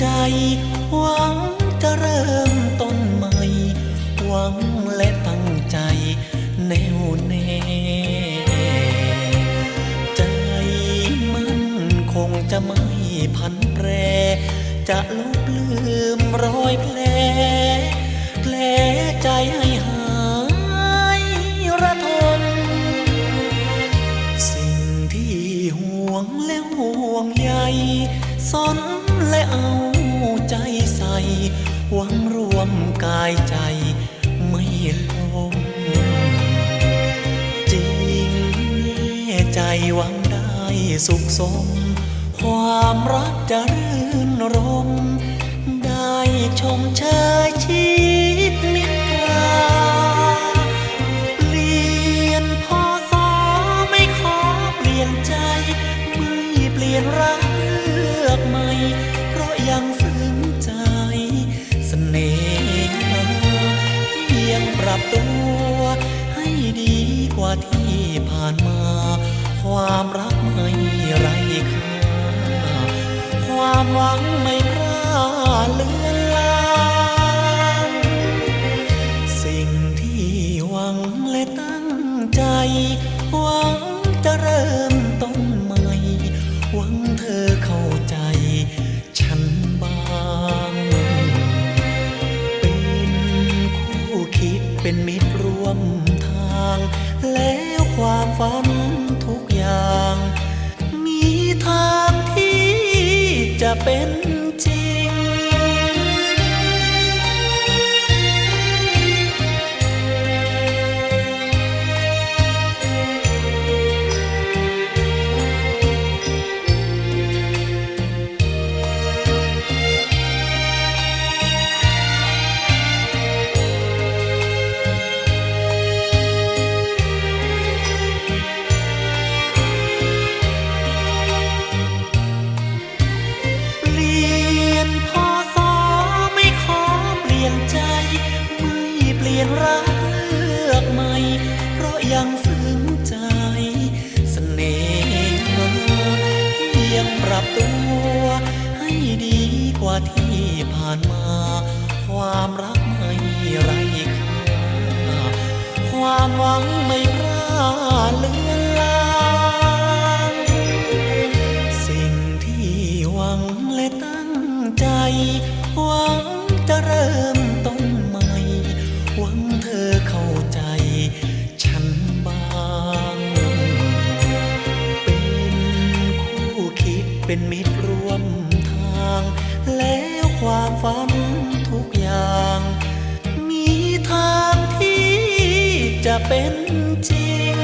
ใจ หวังจะเริ่มต้นใหม่ หวังและตั้งใจแน่วแน่ใจมันคงจะไม่พันแปร จะลบลืมรอยแผลแผลใจให้หายระทมสิ่งที่ห่วงและห่วงใยสนและเอา ใจใส่หวังรวมกายใจไม่ลงจริงแน่ใจหวังได้สุขสม ความรักจะรื่นรม ได้ชมเชยชี ดีกว่าที่ผ่านมา ความรักไม่ไรค่าความหวังไม่พร่าเลือนลางสิ่งที่หวังและตั้งใจ หวังจะเริ่มต้นใหม่ หวังเธอเข้าใจ ฉันบ้างเป็นคู่คิดเป็นมิตรร่วม แล้วความฝันทุกอย่าง มีทางที่จะเป็น ยนรักเลือกใหม่ เพราะยังซึ้งใจเสน่หายังปรับตัวให้ดีกว่าที่ผ่านมา ความรักไม่ไรค่าความหวังไม่พร่าเลือนลางสิ่งที่หวังและตั้งใจ หวังจะเริ่มต้น ความฝันทุกอย่าง มีทางที่จะเป็นจริง